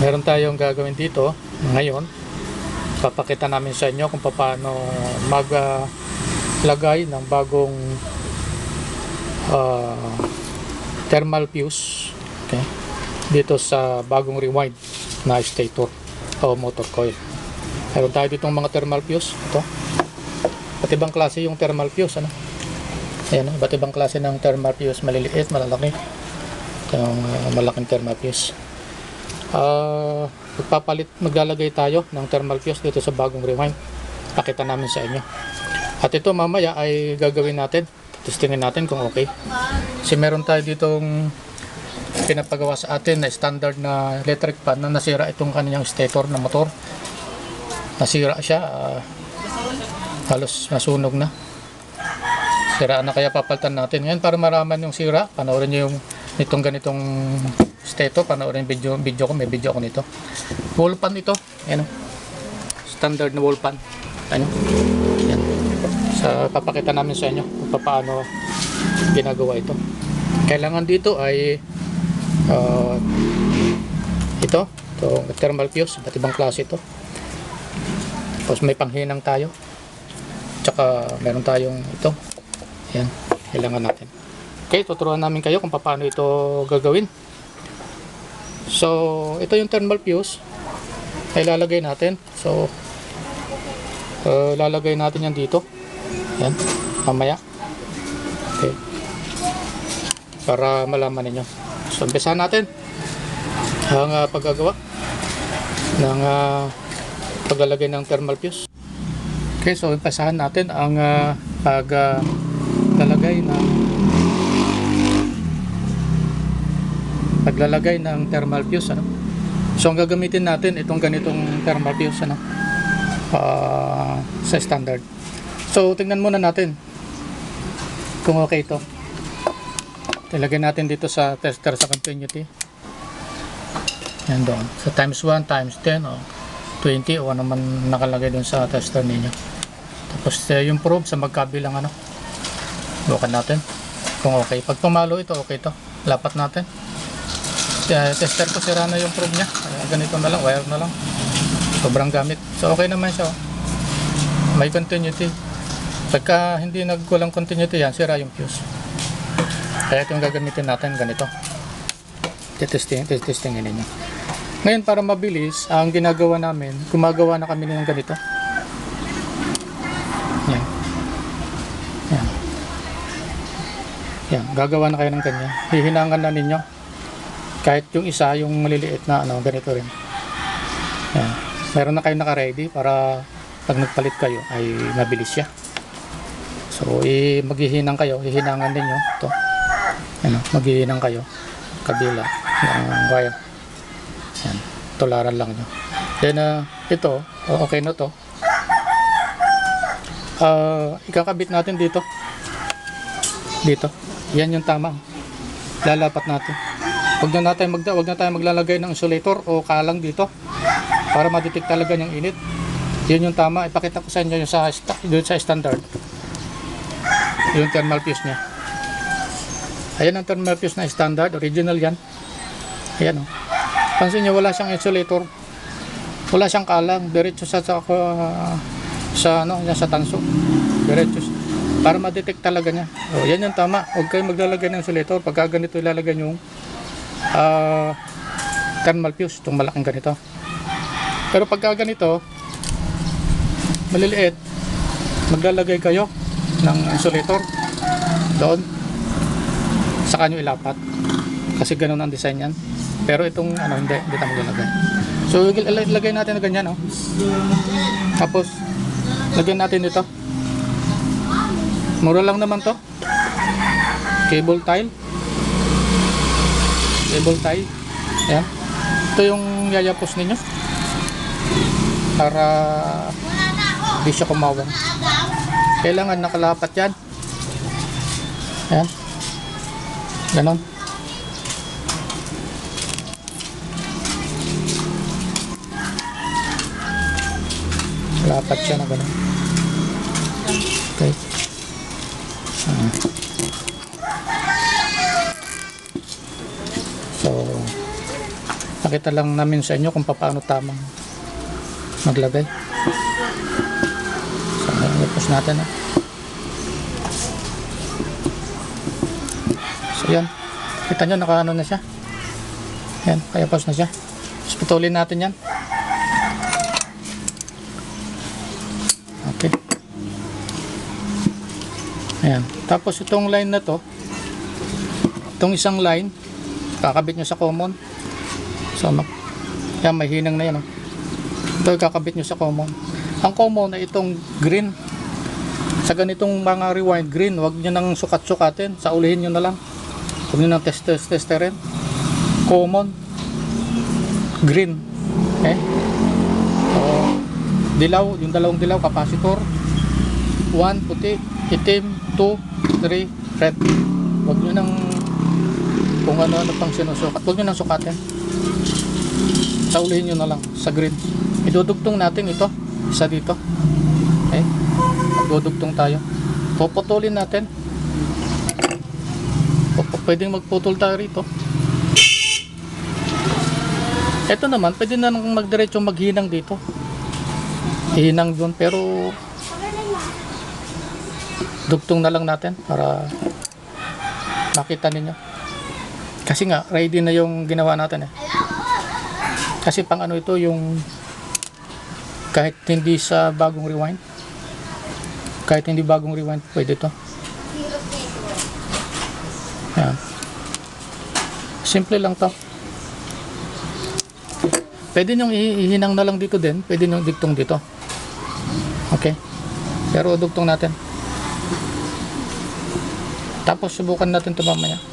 meron tayong gagawin dito ngayon. Papakita namin sa inyo kung paano maglagay ng bagong ah, thermal fuse okay, dito sa bagong rewind na stator o motor coil. Meron tayo ditong mga thermal fuse. Ito. Iba't ibang klase yung thermal fuse. Ano? Ayan, iba't ibang klase ng thermal fuse. Maliliit, malalaki. Yung ah, malaking thermal fuse. Ah, magpapalit, maglalagay tayo ng thermal fuse dito sa bagong rewind. Pakita namin sa inyo. At ito mamaya ay gagawin natin. Testingin natin kung okay. Kasi meron tayo ditong pinapagawa sa atin na standard na electric fan na nasira itong kanyang stator na motor. Nasira siya. ah, halos nasunog na. Sira na kaya papalitan natin. Ngayon para maraman yung sira, panoorin nyo yung itong ganitong stator, panoorin yung video, video ko, may video ko nito. Wall pan ito. Ayan o. Standard na wall pan. Ano? Yan. Sa papakita namin sa inyo kung paano ginagawa ito. Kailangan dito ay ah, ito, ito thermal fuse, iba't ibang klase ito. Tapos may panghinang tayo. Tsaka meron tayong ito. Yan, kailangan natin. Okay, tuturuan namin kayo kung paano ito gagawin. So, ito yung thermal fuse. Ay lalagay natin. So, uh, lalagay natin yan dito. Yan, mamaya. Okay. Para malaman ninyo. So, umpisahan natin ang uh, paggagawa ng uh, paglalagay ng thermal fuse. Okay, so umpisahan natin ang uh, paglalagay ng paglalagay ng thermal fuse ano. So ang gagamitin natin itong ganitong thermal fuse ano ah, sa standard. So tingnan muna natin kung okay ito. Ilagay natin dito sa tester sa continuity. Yan doon. Sa times 1, times 10 o 20 o ano man nakalagay doon sa tester ninyo. Tapos eh, yung probe sa magkabilang ano. Bukan natin kung okay. Pag tumalo ito, okay to. Lapat natin. Tester ko sira na yung probe niya. Ganito na lang, wire na lang. Sobrang gamit. So okay naman siya. oh. May continuity. Pagka hindi nagkulang continuity yan, sira yung fuse. Kaya ito yung gagamitin natin ganito. Testing, testingin ninyo. Ngayon para mabilis, ang ginagawa namin, gumagawa na kami ng ganito. Yan. Yan. Yan, gagawa na kayo ng ganyan. Hihinangan na ninyo. Kahit yung isa, yung maliliit na ano, ganito rin. Yan. Meron na kayo naka-ready para pag nagpalit kayo ay mabilis siya. So, i maghihinang kayo, hihinangan ninyo ito. Ano, maghihinang kayo kabila ng wire. Yan, tularan lang nyo. Then, ah, ito, oh, okay na to. Ah, ikakabit natin dito. Dito. Yan yung tama. Lalapat natin. Huwag na natin magda, wag na tayo maglalagay ng insulator o kalang dito para ma-detect talaga yung init. Yun yung tama. Ipakita ko sa inyo yung sa, doon sa standard. Yung thermal fuse niya. Ayan ang thermal fuse na standard. Original yan. Ayan o. Pansin nyo, wala siyang insulator. Wala siyang kalang. Diretso sa, sa, uh, sa, ano, yan sa tanso. Diretso. Para ma-detect talaga niya. O, yan yung tama. Huwag kayong maglalagay ng insulator. Pagka ganito ilalagay yung ah, thermal fuse. Itong malaking ganito. Pero pagka ganito, maliliit, maglalagay kayo ng insulator doon sa kanyo ilapat kasi ganun ang design yan pero itong ano hindi hindi tayo maglalagay so il- ilagay natin na ganyan oh. tapos lagyan natin ito mura lang naman to cable tile cable tie. Ayan. Ito yung yayapos ninyo. Para hindi siya kumawang kailangan nakalapat yan. Ayan. Ganon. Lapat siya na ganon. Okay. Ah. So Nakita lang namin sa inyo kung paano tamang maglagay. So, i-push natin. ah. So, yan. Kita nyo, nakaano na siya. Yan, kaya pause na siya. Tapos putulin natin yan. Okay. Ayan. Tapos itong line na to, itong isang line, kakabit nyo sa common. So, yan, may hinang na yan. Oh. Ito, kakabit nyo sa common. Ang common ay itong green. Sa ganitong mga rewind green, wag nyo nang sukat-sukatin. Sa ulihin nyo na lang. Huwag nyo nang test-test-testerin. Common. Green. Okay? So, dilaw, yung dalawang dilaw, capacitor. 1, puti, itim, 2, 3, red. Huwag nyo nang kung ano-ano pang sinusukat. Huwag nyo nang sukatin. Sa ulihin nyo na lang, sa green. Idudugtong natin ito, isa dito. Okay? Magdudugtong tayo. Puputulin natin. Pwedeng magputol tayo rito. Ito naman, pwede na nang magdiretso maghinang dito. Hihinang doon, pero dugtong na lang natin para makita ninyo. Kasi nga, ready na yung ginawa natin eh. Kasi pang ano ito yung kahit hindi sa bagong rewind kahit hindi bagong rewind pwede to. Ayan. simple lang to. Pwede nyo i- ihinang na lang dito din pwede nyo digtong dito. Okay? Pero dugtong natin. Tapos subukan natin ito mamaya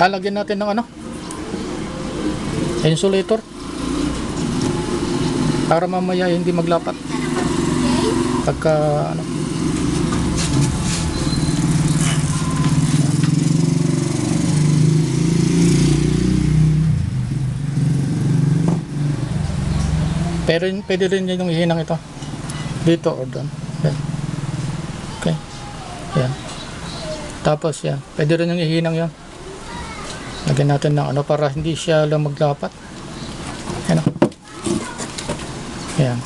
Halagyan natin ng ano? Insulator. Para mamaya hindi maglapat. Pagka ano. Pero pwede rin yun yung ihinang ito. Dito or doon. Yan. Okay. Yan. Tapos yan. Pwede rin yung ihinang yan. Lagyan natin ng ano para hindi siya lang maglapat. Ano? Ayan.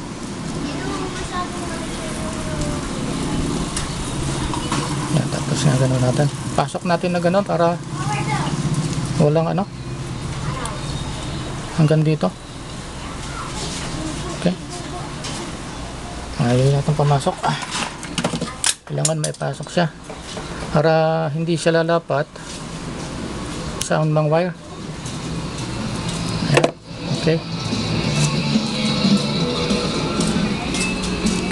Ayan, tapos nga ganun natin. Pasok natin na ganun para walang ano. Hanggang dito. Okay. Ayaw natin pumasok. Ah. Kailangan may pasok siya. Para hindi siya lalapat sound ng wire. Ayan. Okay.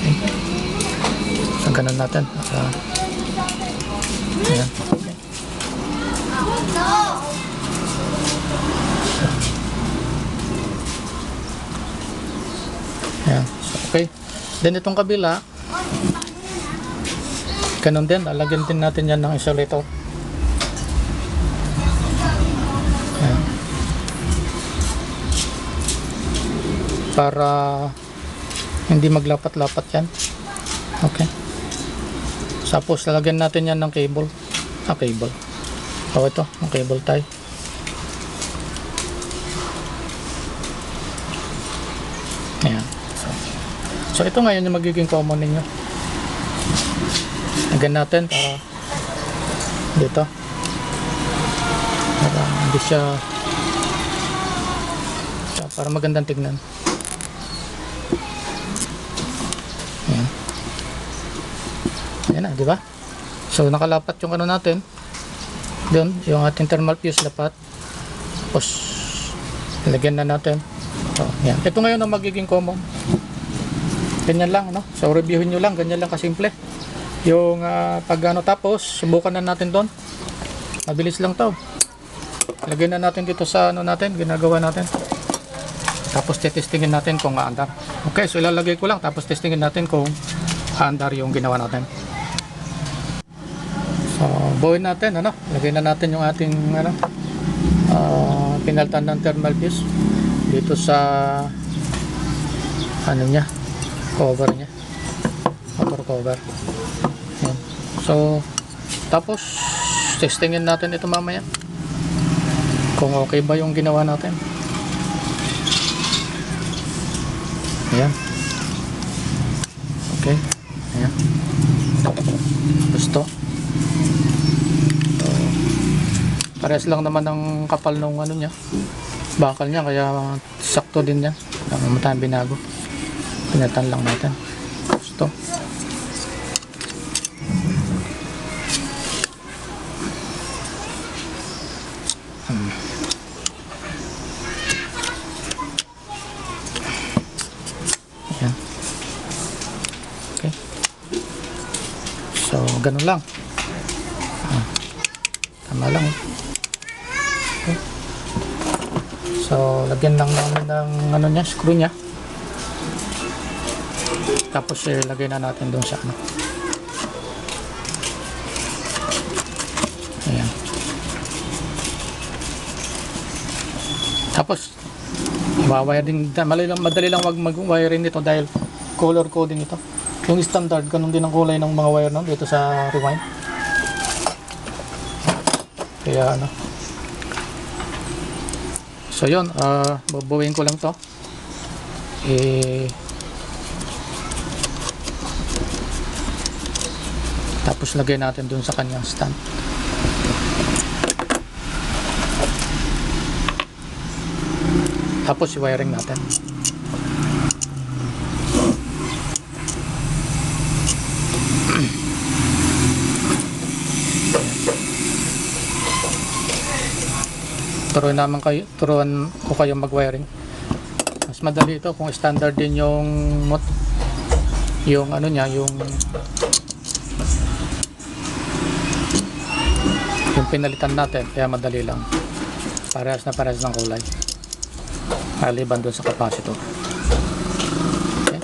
Okay. So, ganun natin. Uh, ayan. Okay. Ayan. Okay. Then itong kabila, ganun din. Lalagyan din natin yan ng insulator. Para hindi maglapat-lapat yan. Okay. Tapos lalagyan natin yan ng cable. Ah, cable. O ito, ang cable tie. Ayan. So, so ito ngayon yung magiging common ninyo. Lagyan natin para dito para hindi siya, para magandang tignan ayan na di ba? So nakalapat yung ano natin. Doon yung ating thermal fuse lapat. Tapos ilagyan na natin. So, ayan. ito ngayon ang magiging common. Ganyan lang no? So reviewin nyo lang. Ganyan lang kasimple. Yung ah, pag ano tapos subukan na natin doon. Mabilis lang to. Lagyan na natin dito sa ano natin ginagawa natin. Tapos testingin natin kung aandar. Okay so ilalagay ko lang. Tapos testingin natin kung aandar yung ginawa natin so buuin natin ano lagyan na natin yung ating ano ah, pinaltan ng thermal fuse dito sa ano niya cover niya motor cover Yan. so tapos testingin natin ito mamaya. Kung okay ba yung ginawa natin. Ayan. Okay. Ayan. Gusto. So, parehas lang naman ng kapal nung ano niya. Bakal niya, kaya sakto din yan. Ang matang binago. Pinatan lang natin. Gusto. So, ganun lang. Ah, Tama lang. Okay. So, lagyan lang namin ng ano niya, screw niya. Tapos, eh, lagay na natin doon sa ano. Ayan. Tapos, Mawawire din, madali lang, madali lang wag mag-wiring nito dahil color coding ito. Yung standard, ganun din ang kulay ng mga wire nun dito sa rewind. Kaya ano. So yun, ah bubuin ko lang to. Eh, tapos lagay natin dun sa kanyang stand. Tapos i-wiring natin. Turuan naman kayo, turuan ko kayo mag-wiring. Mas madali ito kung standard din yung mot yung ano niya, yung yung pinalitan natin, kaya madali lang. Parehas na parehas ng kulay maliban doon sa capacitor. Okay.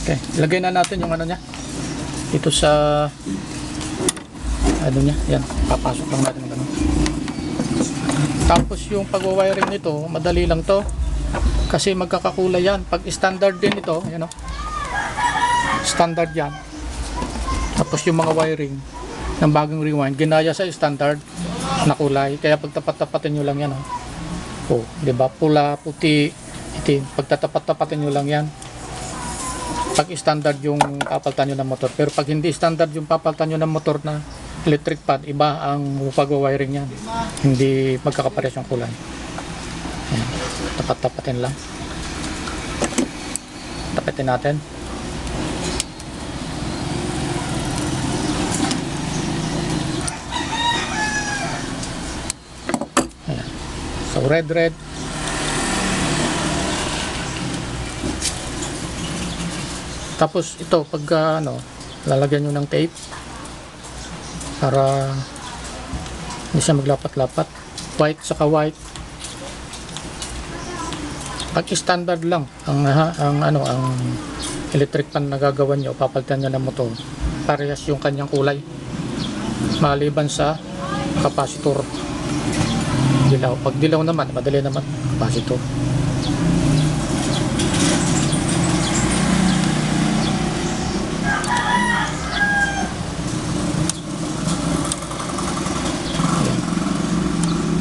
Okay, ilagay na natin yung ano niya. Ito sa ano niya, yan, papasok lang natin ganun. Tapos yung pag-wiring nito, madali lang to. Kasi magkakakulay yan. Pag standard din ito, yan o. Standard yan. Tapos yung mga wiring ng bagong rewind, ginaya sa standard na kulay. Kaya pagtapat-tapatin nyo lang yan. Oh, oh di ba? Pula, puti, itim. Pagtatapat-tapatin nyo lang yan. Pag standard yung papaltan nyo ng motor. Pero pag hindi standard yung papaltan nyo ng motor na electric pan, iba ang pag-wiring yan. Hindi magkakapares yung kulay. Tapat-tapatin lang. Tapatin natin. So red red. Tapos ito pag uh, ano, lalagyan niyo ng tape para hindi siya maglapat-lapat. White saka white. Pag standard lang ang ang ano ang electric pan na gagawin niyo, papalitan niyo ng motor. Parehas yung kanyang kulay. Maliban sa capacitor dilaw. Pag dilaw naman, madali naman. Capacitor.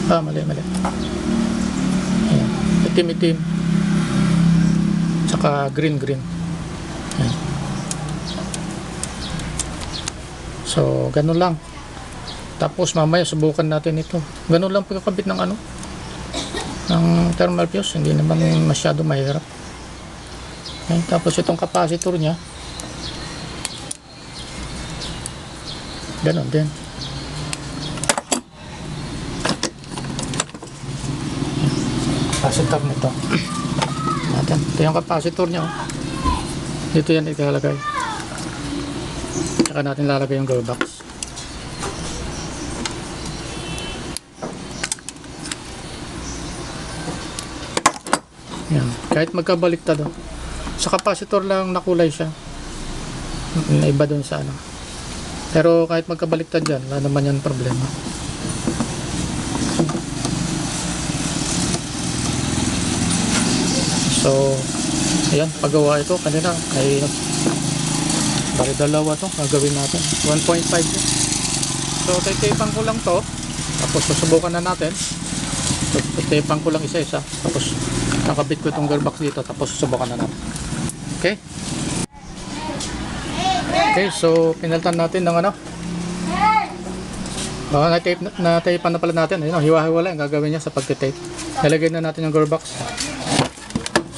Ah, mali, mali. Ayan. Itim-itim. Tsaka green-green. Ayan. So, ganun lang. Tapos mamaya subukan natin ito. Ganun lang pagkakabit ng ano ng thermal fuse, hindi naman masyado mahirap. Okay, tapos itong capacitor niya ganun din. Capacitor nito. Natin. Ito yung capacitor niya. Oh. Dito yan ikalagay. Saka natin lalagay yung glow box. Yan. Kahit magkabaliktad oh. Sa capacitor lang nakulay siya. Naiba dun sa ano. Pero kahit magkabaliktad yan, wala naman yan problema. So, ayan, paggawa ito kanina ay Bali dalawa to, gagawin natin. 1.5 to. So, titipan ko lang to. Tapos susubukan na natin. So, titipan ko lang isa-isa. Tapos, nakabit ko itong gearbox dito. Tapos, susubukan na natin. Okay? Okay, so, pinaltan natin ng ano. Oh, na-tape, na-tapean na pala natin. Ayun, hiwa-hiwala ang gagawin niya sa pagtitape. Nalagay na natin yung gearbox.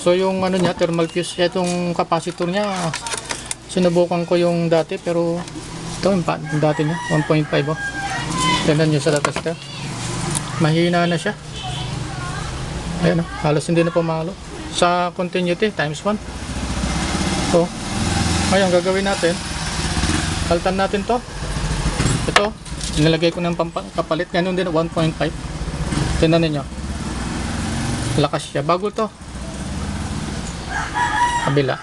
So, yung ano niya, thermal fuse, itong capacitor niya, sinubukan ko yung dati, pero ito yung, yung dati niya, 1.5 oh. Tignan niyo sa tester. Mahina na siya. Ayan oh, halos hindi na pumalo. Sa continuity, times 1. So, ngayon gagawin natin, kaltan natin to. Ito, nilagay ko ng kapalit. Ganun din, 1.5. Tignan ninyo. Lakas siya. Bago to. Kabila.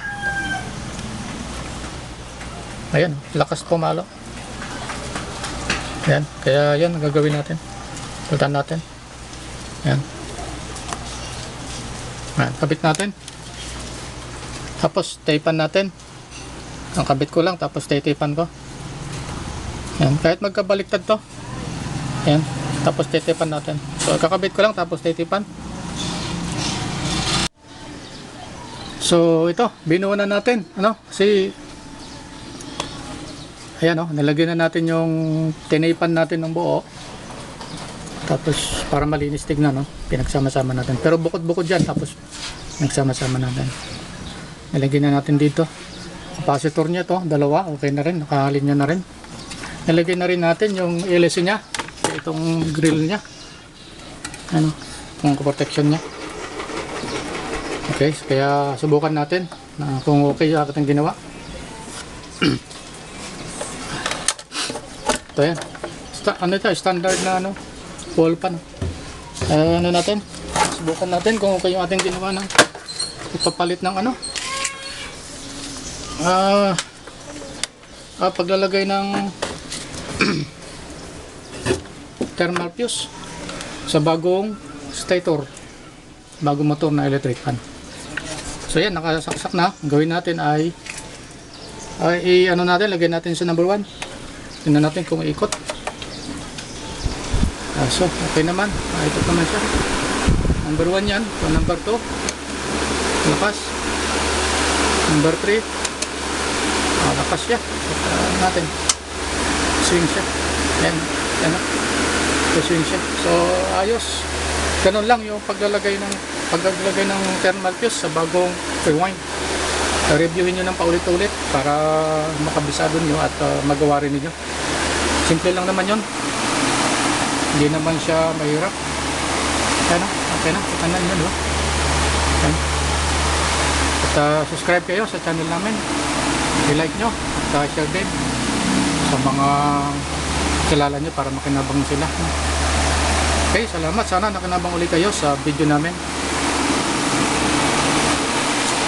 Ayan, lakas pumalo. Ayan, kaya yan gagawin natin. Pultan natin. Ayan. Ayan, kabit natin. Tapos, tapean natin. Ang kabit ko lang, tapos titipan ko. Ayan, kahit magkabaliktad to. Ayan, tapos titipan natin. So, kakabit ko lang, tapos titipan. So, ito, binuo na natin. Ano? Kasi, ayan o, nalagyan na natin yung tinipan natin ng buo. Tapos, para malinis tignan, no? Pinagsama-sama natin. Pero bukod-bukod dyan, tapos, nagsama-sama natin. Nalagyan na natin dito. Capacitor niya to, dalawa, okay na rin, nakahalinya na rin. Nalagyan na rin natin yung LS niya, itong grill niya. Ano, yung protection niya. Okay, kaya subukan natin na kung okay yung ating ginawa. ito yan. Sta- ano ito? Standard na ano? Wall pan. Eh, ano natin? Subukan natin kung okay yung ating ginawa ng ipapalit ng ano? Ah, ah paglalagay ng thermal fuse sa bagong stator bagong motor na electric fan. So yan, nakasaksak na. Ang gawin natin ay ay ano natin, lagyan natin sa number 1. Tingnan natin kung ikot. Ah, so, okay naman. Ah, ikot naman siya. Number 1 yan. So, number 2. Lakas. Number 3. Ah, lakas siya. At, ah, natin. Swing siya. Yan. Yan. ah. So, swing siya. So, ayos. Ganun lang yung paglalagay ng paglalagay ng thermal fuse sa bagong rewind. Reviewin nyo ng paulit-ulit para makabisado nyo at uh, magawa rin ninyo. Simple lang naman yon. Hindi naman siya mahirap. Ano? Okay na. Kita na nyo? Yan. At uh, subscribe kayo sa channel namin. I-like nyo at uh, share din sa mga kilala nyo para makinabang sila. Okay, salamat. Sana nakinabang ulit kayo sa video namin.